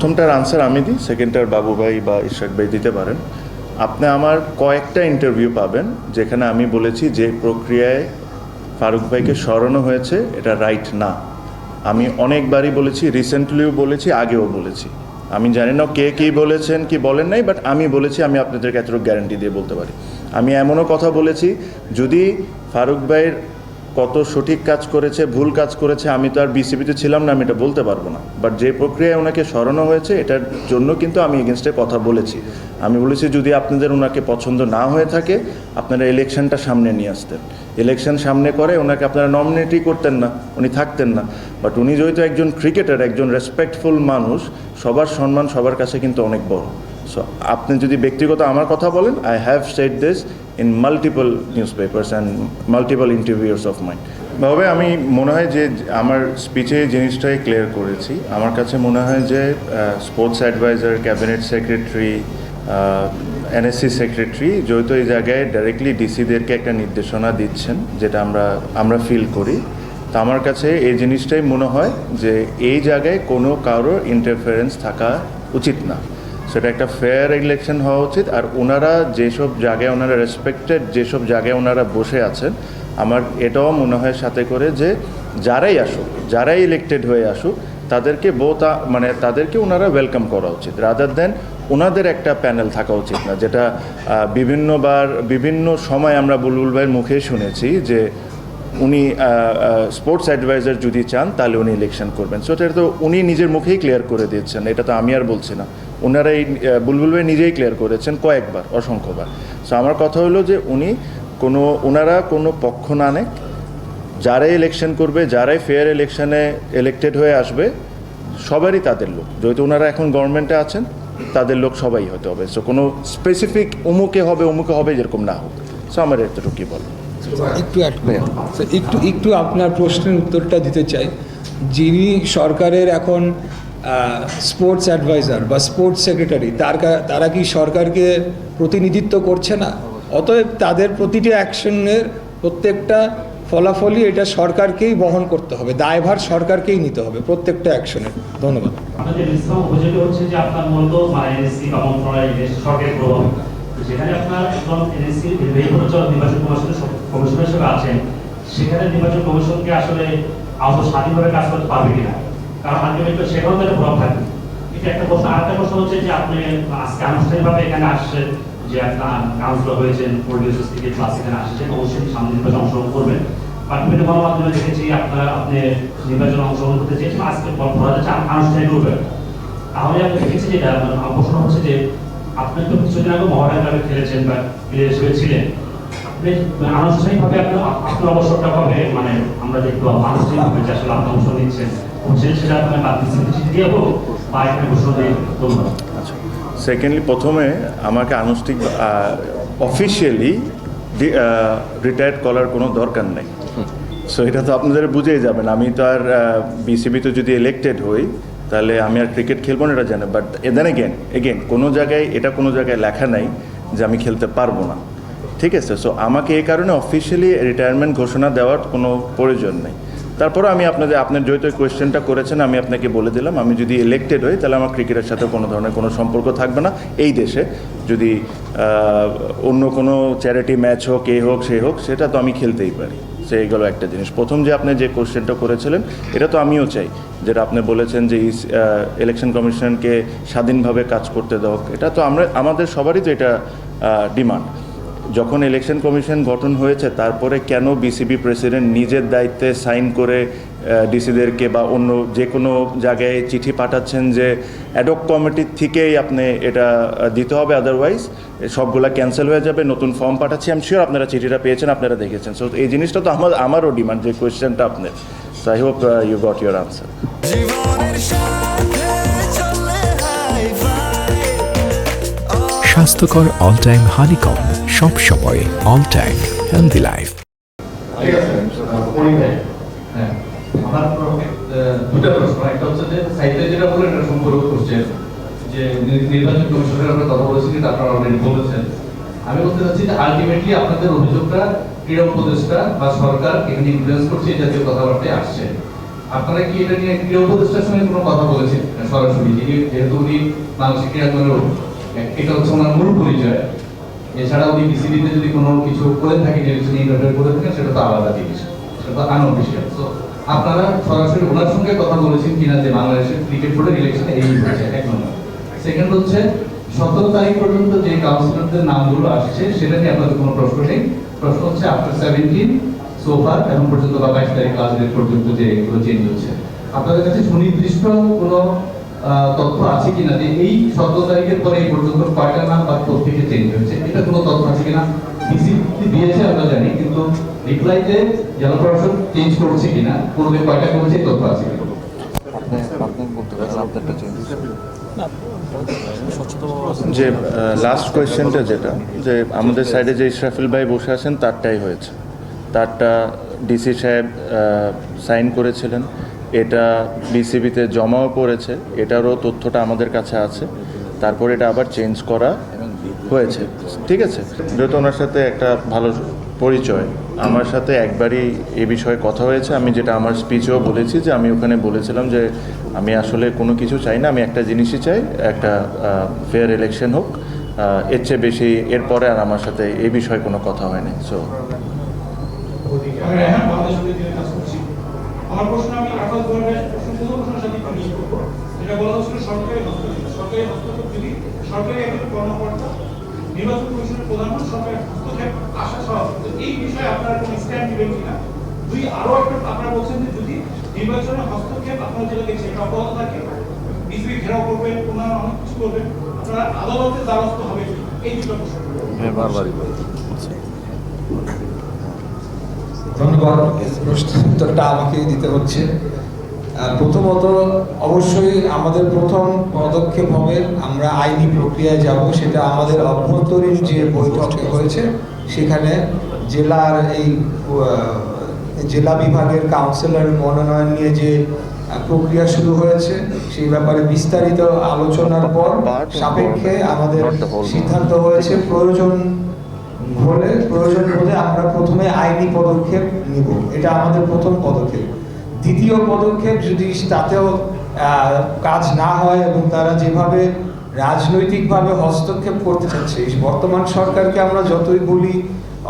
প্রথমটার আনসার আমি দিই সেকেন্ডটার বাবু ভাই বা ইশাক ভাই দিতে পারেন। আপনি আমার কয়েকটা ইন্টারভিউ পাবেন, যেখানে আমি বলেছি যে প্রক্রিয়ায় ফারুক ভাইকে সরানো হয়েছে, এটা রাইট না। আমি অনেকবারই বলেছি রিসেন্টলিও বলেছি, আগেও বলেছি। আমি জানি না কে কী বলেছেন, কি বলেন নাই বাট আমি বলেছি, আমি আপনাদেরকে এতটুকু গ্যারান্টি দিয়ে বলতে পারি। আমি এমনও কথা বলেছি, যদি ফারুক ভাইয়ের কত সঠিক কাজ করেছে, ভুল কাজ করেছে, আমি তো আর বিসিবিতে ছিলাম না, আমি এটা বলতে পারব না। বাট যে প্রক্রিয়ায় ওনাকে সরানো হয়েছে, এটার জন্য কিন্তু আমি এগেনস্টে কথা বলেছি। আমি বলেছি, যদি আপনাদের ওনাকে পছন্দ না হয়ে থাকে, আপনারা ইলেকশনটা সামনে নিয়ে আসতেন। ইলেকশন সামনে করে ওনাকে আপনারা নমিনেটই করতেন না, উনি থাকতেন না। বাট উনি যেহেতু একজন ক্রিকেটার একজন রেসপেক্টফুল মানুষ, সবার সম্মান সবার কাছে কিন্তু অনেক বড়। সো আপনি যদি ব্যক্তিগত আমার কথা বলেন I have said this in multiple newspapers and multiple interviews of mind ভাবে আমি মনে হয় যে আমার স্পিচে এই জিনিসটাই ক্লিয়ার করেছি। আমার কাছে মনে হয় যে sports adviser cabinet secretary NSC secretary যেহেতু এই জায়গায় ডাইরেক্টলি ডিসিদেরকে একটা নির্দেশনা দিচ্ছেন, যেটা আমরা আমরা ফিল করি। তা আমার কাছে এই জিনিসটাই মনে হয় যে, এই জায়গায় কোনো কারোর ইন্টারফারেন্স থাকা উচিত না। সেটা একটা ফেয়ার ইলেকশন হওয়া উচিত। আর ওনারা যেসব জায়গায় ওনারা রেসপেক্টেড যেসব জায়গায় ওনারা বসে আছেন, আমার এটাও মনে হয় সাথে করে যে যারাই আসুক, যারাই ইলেক্টেড হয়ে আসুক, তাদেরকে বোথ মানে তাদেরকে ওনারা ওয়েলকাম করা উচিত। রাদার দেন ওনাদের একটা প্যানেল থাকা উচিত না, যেটা বিভিন্নবার, বিভিন্ন সময় আমরা বুলবুল ভাইয়ের মুখে শুনেছি যে উনি স্পোর্টস অ্যাডভাইজার যদি চান, তাহলে উনি ইলেকশন করবেন। সো এটা তো উনি নিজের মুখেই ক্লিয়ার করে দিচ্ছেন এটা তো আমি আর বলছি না। ওনারা এই বুলবুল ভাই নিজেই ক্লিয়ার করেছেন কয়েকবার, অসংখ্যবার। সো আমার কথা হলো যে উনি কোনো ওনারা কোনো পক্ষ না নেক যারাই ইলেকশন করবে, যারাই ফেয়ার ইলেকশনে ইলেক্টেড হয়ে আসবে, সবারই তাদের লোক। যেহেতু ওনারা এখন গভর্নমেন্টে আছেন, তাদের লোক সবাই হতে হবে। সো কোনো স্পেসিফিক অমুকে হবে অমুকে হবে যেরকম না হোক। সো আমার এতটুকুই বলো একটু একটু একটু আপনার প্রশ্নের উত্তরটা দিতে চাই। যিনি সরকারের এখন স্পোর্টস অ্যাডভাইজার বা স্পোর্টস সেক্রেটারি তার তারা কি সরকারকে প্রতিনিধিত্ব করছে না? অতএব তাদের প্রতিটি অ্যাকশনের প্রত্যেকটা ফলাফলই এটা সরকারকেই বহন করতে হবে, দায়ভার সরকারকেই নিতে হবে প্রত্যেকটা অ্যাকশনের ধন্যবাদ। মানে সেখানে নির্বাচন নির্বাচন কমিশনকে আসলে আদৌ স্বাধীনভাবে কাজ করতে পারবে কিনা? কারণ আলটিমেটলি সেখানেও তো একটা প্রভাব থাকবে। একটা প্রশ্ন, আরেকটা প্রশ্ন হচ্ছে যে আপনি আজকে আনুষ্ঠানিকভাবে এখানে আসছেন, যে আপনার কাউন্সিলর হয়েছেন থেকে ক্লাস এখানে আসছেন, অবশ্যই সামনে নির্বাচন অংশগ্রহণ করবেন। গণমাধ্যমে দেখেছি আপনারা, আপনি অংশগ্রহণ করতে চেয়েছেন, আজকে যাচ্ছে আনুষ্ঠানিক রূপে তাহলে আপনি দেখেছি যেটা মানে আমার প্রশ্ন হচ্ছে যে আপনি তো কিছুদিন আগে মহারাজ ক্লাবে খেলেছেন বা প্লেয়ার হিসেবে ছিলেন। আপনি আনুষ্ঠানিকভাবে আপনার আপনার অবসরটা কবে? মানে আমরা দেখতে পাবো আনুষ্ঠানিকভাবে যে আসলে আপনি অংশ নিচ্ছেন। আচ্ছা। সেকেন্ডলি প্রথমে আমাকে আনুষ্ঠানিক অফিসিয়ালি রিটায়ার্ড করার কোনো দরকার নেই। সো এটা তো আপনাদের বুঝেই যাবেন। আমি তো আর বিসিবিতে যদি ইলেক্টেড হই, তাহলে আমি আর ক্রিকেট খেলব না, এটা জানে বাট দেন এগেন এগেন কোনো জায়গায়, এটা কোনো জায়গায় লেখা নাই যে আমি খেলতে পারব না। ঠিক আছে? সো আমাকে এই কারণে অফিসিয়ালি রিটায়ারমেন্ট ঘোষণা দেওয়ার কোনো প্রয়োজন নেই। তারপরে আমি আপনাদের, আপনার যেহেতু কোয়েশ্চেনটা করেছেন, আমি আপনাকে বলে দিলাম, আমি যদি ইলেক্টেড হই, তাহলে আমার ক্রিকেটের সাথে কোনো ধরনের কোনো সম্পর্ক থাকবে না। এই দেশে যদি অন্য কোনো চ্যারিটি ম্যাচ হোক, এ হোক, সে হোক, সেটা তো আমি খেলতেই পারি। সে গেলো একটা জিনিস। প্রথম যে আপনি যে কোশ্চেনটা করেছিলেন, এটা তো আমিও চাই, যেটা আপনি বলেছেন যে ইলেকশন কমিশনকে স্বাধীনভাবে কাজ করতে দাও। এটা তো আমরা, আমাদের সবারই তো এটা ডিমান্ড যখন ইলেকশন কমিশন গঠন হয়েছে তারপরে কেন বিসিবি প্রেসিডেন্ট নিজের দায়িত্বে সাইন করে ডিসিদেরকে বা অন্য যে কোনো জায়গায় চিঠি পাঠাচ্ছেন যে অ্যাডক কমিটির থেকেই আপনি এটা দিতে হবে আদারওয়াইজ সবগুলা ক্যান্সেল হয়ে যাবে নতুন ফর্ম পাঠাচ্ছি আমি শিওর আপনারা চিঠিটা পেয়েছেন আপনারা দেখেছেন। সো এই জিনিসটা তো আমার আমারও ডিমান্ড যে কোয়েশ্চেনটা আপনার so I hope you got your answer স্বাস্থ্যকর অল টাইম হানিকম সব সময় অল টাইম হেলদি লাইফ দুটা প্রশ্ন একটা হচ্ছে যে যেটা এটা সম্পর্ক করছেন যে নির্বাচন কমিশনের কথা কিন্তু আপনারা অলরেডি বলেছেন আমি বলতে চাচ্ছি যে আলটিমেটলি আপনাদের অভিযোগটা ক্রীড়া উপদেষ্টা বা সরকার এখানে ইনফ্লুয়েন্স করছে এই জাতীয় কথাবার্তায় আসছে। আপনারা কি এটা নিয়ে ক্রীড়া উপদেষ্টার সঙ্গে কোনো কথা বলেছেন? সরাসরি যেহেতু উনি বাংলাদেশ ক্রীড়া এটা হচ্ছে ওনার মূল পরিচয়। এছাড়া উনি বিসিবিতে যদি কোনো কিছু করে থাকেন ইলেকশন ইন্টারফেয়ার করে থাকেন, সেটা তো আলাদা জিনিস। সেটা তো আনঅফিসিয়াল তো আপনারা সরাসরি ওনার সঙ্গে কথা বলেছেন কিনা যে বাংলাদেশের ক্রিকেট বোর্ডের ইলেকশনে এই হচ্ছে এক নম্বর। সেকেন্ড হচ্ছে, সতেরো তারিখ পর্যন্ত যে কাউন্সিলরদের নামগুলো আসছে, সেটা নিয়ে আপনাদের কোনো প্রশ্ন নেই। প্রশ্ন হচ্ছে আফটার সেভেন্টিন সোফার এখন পর্যন্ত বা বাইশ তারিখ লাস্ট পর্যন্ত যে এগুলো চেঞ্জ হচ্ছে। আপনাদের কাছে সুনির্দিষ্ট কোনো তথ্য আছে কিনা যে এই সতেরো তারিখের পরে এই পর্যন্ত কয়টা নাম বা থেকে চেঞ্জ হয়েছে। এটা কোনো তথ্য আছে কিনা? বিসিবি দিয়েছে আমরা জানি কিন্তু রিপ্লাইতে জেলা প্রশাসন চেঞ্জ করছে কিনা পূর্বে কয়টা করেছে তথ্য আছে কিনা? যে লাস্ট কোয়েশ্চেনটা যেটা যে আমাদের সাইডে যে ইশরাফিল ভাই বসে আছেন তারটাই হয়েছে। তারটা ডিসি সাহেব সাইন করেছিলেন। এটা বিসিবিতে জমাও পড়েছে এটারও তথ্যটা আমাদের কাছে আছে তারপর এটা আবার চেঞ্জ করা হয়েছে। ঠিক আছে? যেহেতু ওনার সাথে একটা ভালো পরিচয়। আমার সাথে একবারই এ বিষয়ে কথা হয়েছে। আমি যেটা আমার স্পিচেও বলেছি যে আমি ওখানে বলেছিলাম যে আমি আসলে কোনো কিছু চাই না আমি একটা জিনিসই চাই একটা ফেয়ার ইলেকশন হোক। এর চেয়ে বেশি এরপরে আর আমার সাথে এ বিষয়ে কোনো কথা হয়নি সো আমার প্রশ্ন আমি আঠাশ ধরনের প্রশ্ন কোনো প্রশ্নের সাথে মিল করব যেটা বলা হচ্ছিল সরকারি হস্তক্ষেপ সরকারি হস্তক্ষেপ যদি সরকারি একজন কর্মকর্তা, নির্বাচন কমিশনের প্রধান সরকারি হস্তক্ষেপ আসা তো এই বিষয়ে আপনারা কোনো স্ট্যান্ড নেবেন কিনা? দুই আরও একটা আপনারা বলছেন যে যদি নির্বাচনের হস্তক্ষেপ আপনারা যেটা দেখছেন, এটা অব্যাহত থাকে বিসিবি ঘেরাও করবেন অন্যান্য অনেক কিছু করবেন, আপনারা আদালতের দ্বারস্থ হবে এই দুটো প্রশ্ন। ধন্যবাদ উত্তরটা আমাকেই দিতে হচ্ছে। প্রথমত, অবশ্যই আমাদের প্রথম পদক্ষেপ হবে আমরা আইনি প্রক্রিয়ায় যাব, সেটা আমাদের অভ্যন্তরীণ যে বৈঠক হয়েছে, সেখানে জেলার এই জেলা বিভাগের কাউন্সিলর মনোনয়ন নিয়ে যে প্রক্রিয়া শুরু হয়েছে, সেই ব্যাপারে বিস্তারিত আলোচনার পর সাপেক্ষে আমাদের সিদ্ধান্ত হয়েছে, প্রয়োজন হলে প্রয়োজন হলে আমরা প্রথমে আইনি পদক্ষেপ নিব। এটা আমাদের প্রথম পদক্ষেপ। দ্বিতীয় পদক্ষেপ যদি তাতেও কাজ না হয় এবং তারা যেভাবে রাজনৈতিকভাবে হস্তক্ষেপ করতে চাচ্ছে বর্তমান সরকারকে আমরা যতই বলি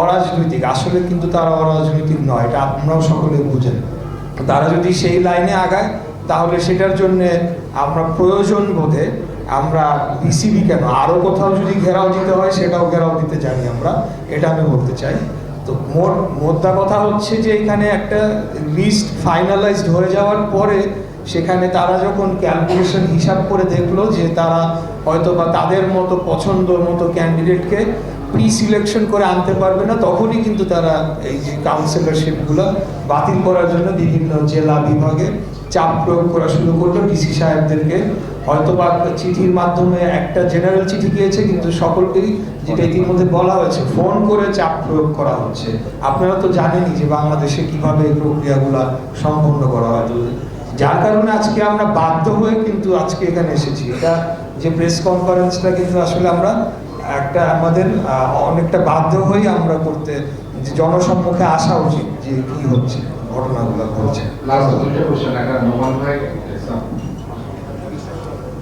অরাজনৈতিক, আসলে কিন্তু তারা অরাজনৈতিক নয়, এটা আপনারাও সকলে বুঝেন। তারা যদি সেই লাইনে আগায়, তাহলে সেটার জন্যে আমরা প্রয়োজন বোধে আমরা বিসিবি কেন? আরও কোথাও যদি ঘেরাও দিতে হয়, সেটাও ঘেরাও দিতে জানি আমরা। এটা আমি বলতে চাই। তো মোট, মোদ্দা কথা হচ্ছে যে এখানে একটা লিস্ট ফাইনালাইজড হয়ে যাওয়ার পরে সেখানে তারা যখন ক্যালকুলেশন হিসাব করে দেখল যে তারা হয়তো বা তাদের মতো পছন্দ মতো ক্যান্ডিডেটকে প্রি সিলেকশন করে আনতে পারবে না, তখনই কিন্তু তারা এই যে কাউন্সিলরশিপগুলো বাতিল করার জন্য বিভিন্ন জেলা বিভাগে চাপ প্রয়োগ করা শুরু করল ডিসি সাহেবদেরকে। হয়তো বা চিঠির মাধ্যমে একটা জেনারেল চিঠি গিয়েছে, কিন্তু সকলকেই যেটা ইতিমধ্যে বলা হয়েছে ফোন করে চাপ প্রয়োগ করা হচ্ছে। আপনারা তো জানেনই যে বাংলাদেশে কীভাবে এই প্রক্রিয়াগুলো সম্পন্ন করা হয়। যার কারণে আজকে আমরা বাধ্য হয়ে কিন্তু আজকে এখানে এসেছি। এটা যে প্রেস কনফারেন্সটা কিন্তু আসলে আমরা একটা আমাদের অনেকটা বাধ্য হয়ে আমরা করতে, যে জনসম্মুখে আসা উচিত যে কি হচ্ছে, ঘটনাগুলো ঘটছে লাস্ট দুইটা কোশ্চেন একটা নোমান ভাই আহ,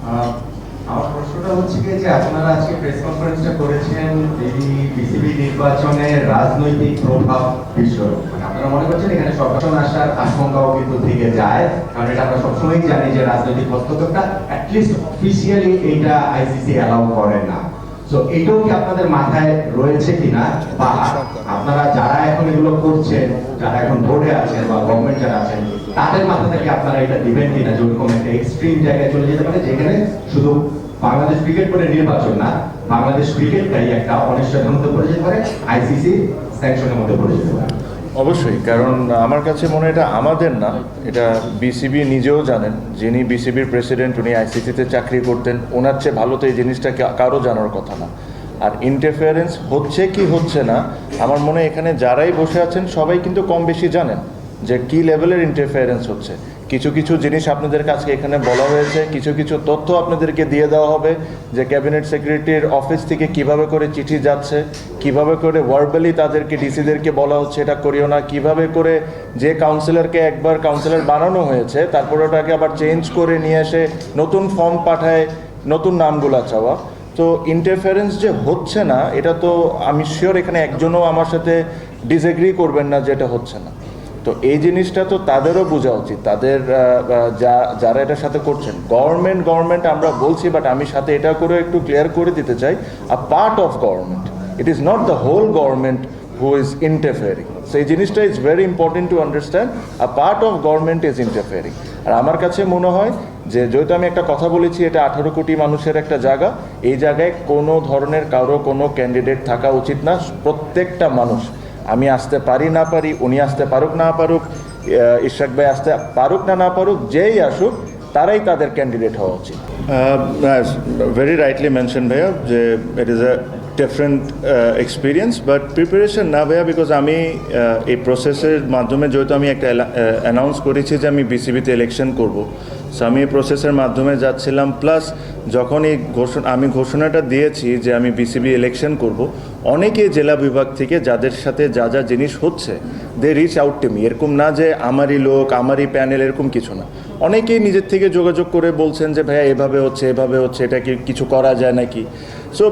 আমার প্রশ্নটা হচ্ছে যে আপনারা আজকে প্রেস কনফারেন্সটা করেছেন এই বিসিবি নির্বাচনের রাজনৈতিক প্রভাব বিষয় মানে আপনারা মনে করছেন এখানে সরকার আসার আশঙ্কাও কিন্তু থেকে যায়, কারণ এটা আমরা সবসময়ই জানি যে রাজনৈতিক হস্তক্ষেপটা অ্যাটলিস্ট অফিসিয়ালি এইটা আইসিসি অ্যালাউ করে না। তো এটাও কি আপনাদের মাথায় রয়েছে কিনা বা আপনারা যারা এখন এগুলো করছেন, যারা এখন বোর্ডে আছেন বা গভর্নমেন্ট যারা আছেন, তাদের মাথা থেকে আপনারা এটা দিবেন কিনা? যে ওরকম একটা এক্সট্রিম জায়গায় চলে যেতে পারে, যেখানে শুধু বাংলাদেশ ক্রিকেট বোর্ডের নির্বাচন না, বাংলাদেশ ক্রিকেটটাই একটা অনিশ্চয়তার মধ্যে পড়ে যেতে পারে আইসিসি স্যাংশনের মধ্যে পড়ে যেতে পারে। অবশ্যই, কারণ আমার কাছে মনে এটা আমাদের না, এটা বিসিবি নিজেও জানেন, যিনি বিসিবির প্রেসিডেন্ট উনি আইসিসিতে চাকরি করতেন, ওনার চেয়ে ভালো তো এই জিনিসটা কারও জানার কথা না। আর ইন্টারফিয়ারেন্স হচ্ছে কি হচ্ছে না, আমার মনে এখানে যারাই বসে আছেন সবাই কিন্তু কম বেশি জানেন যে কি লেভেলের ইন্টারফিয়ারেন্স হচ্ছে। কিছু কিছু জিনিস আপনাদের কাছে এখানে বলা হয়েছে, কিছু কিছু তথ্য আপনাদেরকে দিয়ে দেওয়া হবে যে ক্যাবিনেট সেক্রেটারির অফিস থেকে কীভাবে করে চিঠি যাচ্ছে, কীভাবে করে ওয়ার্বালি তাদেরকে ডিসিদেরকে বলা হচ্ছে এটা করিও না, কীভাবে করে যে কাউন্সিলরকে একবার কাউন্সিলর বানানো হয়েছে, তারপর ওটাকে আবার চেঞ্জ করে নিয়ে এসে নতুন ফর্ম পাঠায়, নতুন নামগুলো চাওয়া। তো ইন্টারফারেন্স যে হচ্ছে না, এটা তো আমি শিওর এখানে একজনও আমার সাথে ডিসএগ্রি করবেন না যেটা হচ্ছে না। তো এই জিনিসটা তো তাদেরও বোঝা উচিত। তাদের যা, যারা এটার সাথে করছেন গভর্নমেন্ট গভর্নমেন্ট আমরা বলছি বাট আমি সাথে এটা করে একটু ক্লিয়ার করে দিতে চাই a part of government it is not the whole government who is interfering সেই জিনিসটা is very important to understand a part of government is interfering আর আমার কাছে মনে হয় যে যেহেতু আমি একটা কথা বলেছি এটা আঠারো কোটি মানুষের একটা জায়গা এই জায়গায় কোনো ধরনের কারও কোনো ক্যান্ডিডেট থাকা উচিত না। প্রত্যেকটা মানুষ আমি আসতে পারি না পারি উনি আসতে পারুক না পারুক আহ, ইশরাক ভাই আসতে পারুক না না পারুক যেই আসুক তারাই তাদের ক্যান্ডিডেট হওয়া উচিত। ভেরি রাইটলি মেনশন ভাইয়া যে it is a different experience but preparation না ভাইয়া বিকজ আমি এই প্রসেসের মাধ্যমে যেহেতু আমি একটা অ্যানাউন্স করেছি যে আমি বিসিবিতে ইলেকশন করব। সো আমি এই প্রসেসের মাধ্যমে যাচ্ছিলাম প্লাস যখন এই ঘোষণা, আমি ঘোষণাটা দিয়েছি যে আমি বিসিবি ইলেকশন করব, অনেকে জেলা বিভাগ থেকে যাদের সাথে যা যা জিনিস হচ্ছে they reach out to me এরকম না যে আমারই লোক, আমারই প্যানেল এরকম কিছু না। অনেকেই নিজের থেকে যোগাযোগ করে বলছেন যে, ভাইয়া, এভাবে হচ্ছে এভাবে হচ্ছে, এটা কি কিছু করা যায় নাকি? So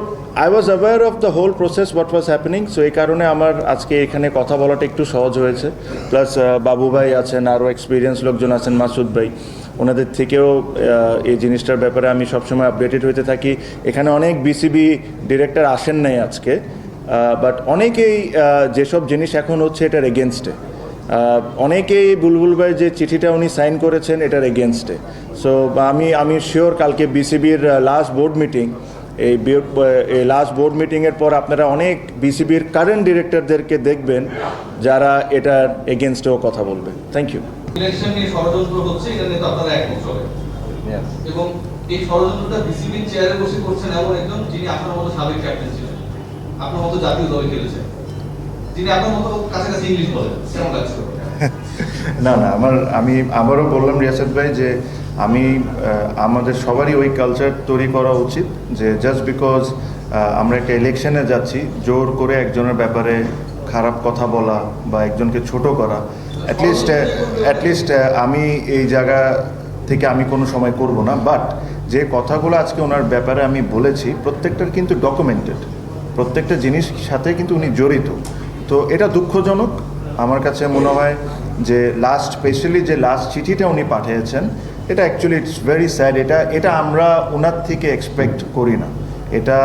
I was aware of the whole process what was happening so এই কারণে আমার আজকে এখানে কথা বলাটা একটু সহজ হয়েছে। প্লাস বাবু ভাই আছেন আরও এক্সপিরিয়েন্স লোকজন আছেন, মাসুদ ভাই। ওনাদের থেকেও এই জিনিসটার ব্যাপারে আমি সবসময় আপডেটেড হতে থাকি। এখানে অনেক বিসিবি ডিরেক্টর আসেন নাই আজকে। বাট অনেকেই যেসব জিনিস এখন হচ্ছে, এটার এগেনস্টে অনেকেই বুলবুল ভাই যে চিঠিটা উনি সাইন করেছেন এটার এগেনস্টে সো আমি আমি শিওর কালকে বিসিবির লাস্ট বোর্ড মিটিং এই লাস্ট বোর্ড মিটিংয়ের পর আপনারা অনেক বিসিবির কারেন্ট ডিরেক্টরদেরকে দেখবেন যারা এটার এগেনস্টেও কথা বলবে। থ্যাংক ইউ ইলেকশন নিয়ে ষড়যন্ত্র হচ্ছে এটা নিয়ে তো আপনারা একমত সবাই এবং এই ষড়যন্ত্রটা বিসিবির চেয়ারে বসে করছেন এমন একজন যিনি আপনার মতো সাবেক ক্যাপ্টেন ছিলেন। আপনার মতো জাতীয় দলে খেলেছেন। আপনার মতো কাছাকাছি ইংলিশ বলেন, কেমন না না, আমার, আমি আবারও বললাম রিয়াসত ভাই যে আমি আমাদের সবারই ওই কালচার তৈরি করা উচিত যে জাস্ট বিকজ আমরা একটা ইলেকশনে যাচ্ছি, জোর করে একজনের ব্যাপারে খারাপ কথা বলা বা একজনকে ছোট করা অ্যাটলিস্ট অ্যাটলিস্ট আমি এই জায়গা থেকে আমি কোনো সময় করব না বাট যে কথাগুলো আজকে ওনার ব্যাপারে আমি বলেছি, প্রত্যেকটার কিন্তু ডকুমেন্টেড প্রত্যেকটা জিনিস সাথে কিন্তু উনি জড়িত। তো এটা দুঃখজনক। আমার কাছে মনে হয় যে লাস্ট স্পেশালি যে লাস্ট চিঠিটা উনি পাঠিয়েছেন, এটা অ্যাকচুয়ালি ইটস ভেরি স্যাড এটা এটা আমরা ওনার থেকে এক্সপেক্ট করি না। এটা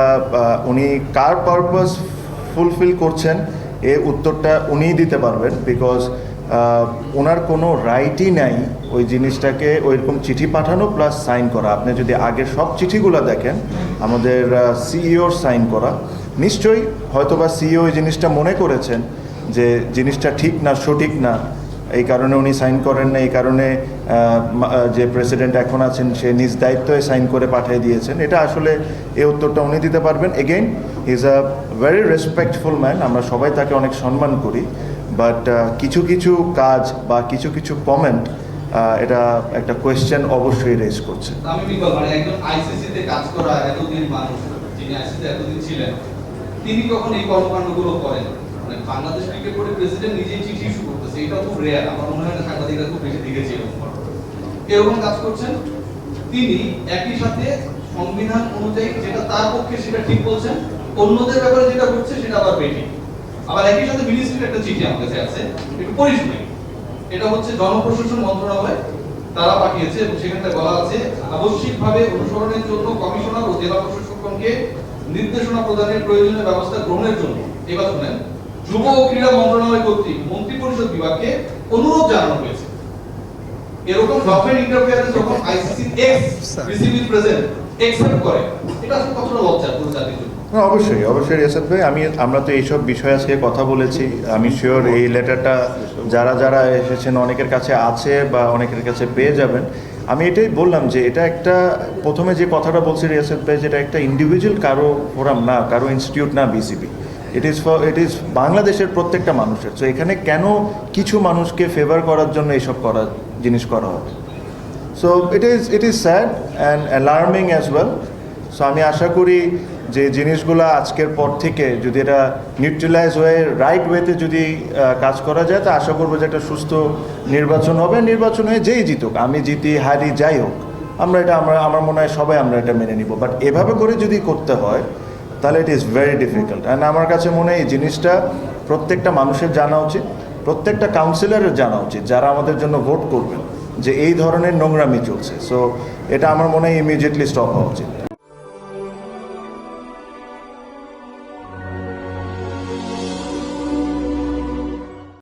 উনি কার পারপাস ফুলফিল করছেন, এ উত্তরটা উনিই দিতে পারবেন বিকজ ওনার কোনো রাইটই নাই ওই জিনিসটাকে, ওইরকম চিঠি পাঠানো প্লাস সাইন করা। আপনি যদি আগের সব চিঠিগুলো দেখেন, আমাদের সিইওর সাইন করা নিশ্চয়ই হয়তোবা সিইও এই জিনিসটা মনে করেছেন যে জিনিসটা ঠিক না, সঠিক না। এই কারণে উনি সাইন করেন না, এই কারণে যে প্রেসিডেন্ট এখন আছেন, সে নিজ দায়িত্বে সাইন করে পাঠিয়ে দিয়েছেন। এটা আসলে এই উত্তরটা উনি দিতে পারবেন। Again is a very respectful man আমরা সবাই তাকে অনেক সম্মান করি। বাট কিছু কিছু কাজ বা কিছু কিছু কমেন্ট এটা একটা কোয়েশ্চেন অবশ্যই রেজ করছে। আমি মানে একজন আইসিসি তে কাজ করা এতদিন মানুষ, যিনি আইসিসি এতদিন ছিলেন তিনি কখন এই কর্মকাণ্ডগুলো করেন? মানে বাংলাদেশ ক্রিকেট বোর্ডের প্রেসিডেন্ট নিজেই চিঠি ইস্যু করতেছে, এটা খুব রেয়ার আমার মনে হয় সাংবাদিকরা খুব বেশি দেখেছি এরকম এরকম কাজ করছেন? তিনি একই সাথে সংবিধান অনুযায়ী যেটা তার পক্ষে সেটা ঠিক বলছেন, অন্যদের ব্যাপারে যেটা করছে সেটা আবার বেঠিক। আবার একই সাথে মিনিস্ট্রির একটা চিঠি আমার কাছে আছে, একটু পড়ি এটা হচ্ছে জনপ্রশাসন মন্ত্রণালয়, তারা পাঠিয়েছে এবং সেখানে বলা আছে, আবশ্যিকভাবে অনুসরণের জন্য কমিশনার ও জেলা প্রশাসকগণকে নির্দেশনা প্রদানের প্রয়োজনীয় ব্যবস্থা গ্রহণের জন্য এবার শুনেন যুব ও ক্রীড়া মন্ত্রণালয় কর্তৃক মন্ত্রী পরিষদ বিভাগকে অনুরোধ জানানো হয়েছে। এরকম গভর্নমেন্ট ইন্টারফেয়ারেন্স যখন ICC ex BCB present accept করে এটা আসলে কতটা লজ্জা পুরো জাতির জন্য না, অবশ্যই অবশ্যই রিয়াসাদ ভাই আমি আমরা তো এইসব বিষয়ে আজকে কথা বলেছি আমি শিওর এই লেটারটা যারা যারা এসেছেন অনেকের কাছে আছে বা অনেকের কাছে পেয়ে যাবেন। আমি এটাই বললাম যে এটা একটা, প্রথমে যে কথাটা বলছি রিয়াসেদ ভাই, যেটা একটা ইন্ডিভিজুয়াল কারও ফোরাম না, কারও ইনস্টিটিউট না BCB it is for it is বাংলাদেশের প্রত্যেকটা মানুষের। সো এখানে কেন কিছু মানুষকে ফেভার করার জন্য এইসব করা, জিনিস করা হবে so it is it is sad and alarming as well so আমি আশা করি যে জিনিসগুলো আজকের পর থেকে যদি এটা নিউট্রিলাইজ হয়ে রাইট ওয়েতে যদি কাজ করা যায়, তা আশা করব যে একটা সুস্থ নির্বাচন হবে। নির্বাচন হয়ে যেই জিতুক, আমি জিতি, হারি, যাই হোক, আমরা এটা, আমরা, আমার মনে হয় সবাই আমরা এটা মেনে নিব। বাট এভাবে করে যদি করতে হয়, তাহলে it is very difficult and আমার কাছে মনে হয় এই জিনিসটা প্রত্যেকটা মানুষের জানা উচিত, প্রত্যেকটা কাউন্সিলরের জানা উচিত, যারা আমাদের জন্য ভোট করবেন, যে এই ধরনের নোংরামি চলছে। সো এটা আমার মনে হয় ইমিডিয়েটলি স্টপ হওয়া উচিত।